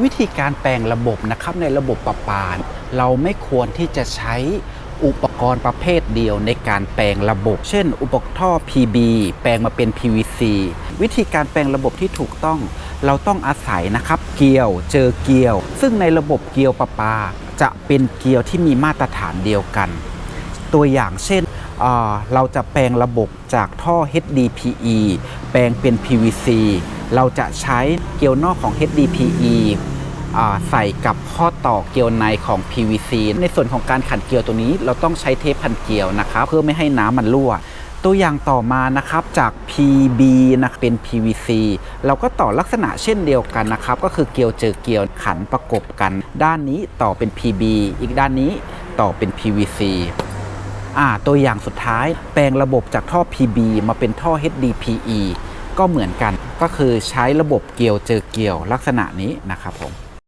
วิธีการแปลงระบบนะครับในระบบประปาเราไม่ควรที่จะใช้อุปกรณ์ประเภทเดียวในการแปลงระบบ เช่น อุปกรณ์ท่อ PB แปลงมาเป็น PVC วิธีการแปลงระบบที่ถูกต้อง เราต้องอาศัยนะครับ เกลียวเจอเกลียว ซึ่งในระบบเกลียวประปา จะเป็นเกลียวที่มีมาตรฐานเดียวกัน ตัวอย่างเช่นเเราจะแปลงระบบจากท่อ HDPE แปลงเป็น PVC เราจะใช้เกลียวนอกของ HDPE ใส่กับข้อต่อเกลียวในของ PVC ในส่วนของการขันเกลียวตัวนี้เราต้องใช้เทปพันเกลียวนะครับเพื่อไม่ให้น้ำมันรั่วตัวอย่างต่อมานะครับจาก PB นะเป็น PVC เราก็ต่อลักษณะเช่นเดียวกันนะครับ ก็คือเกลียวเจอเกลียวขันประกบกัน ด้านนี้ต่อเป็น PB อีกด้านนี้ต่อเป็น PVC อ่าตัวอย่างสุดท้ายแปลงระบบจากท่อ PB มาเป็นท่อ HDPE ก็เหมือนกัน ก็คือใช้ระบบเกลียวเจอเกลียวลักษณะนี้นะครับผม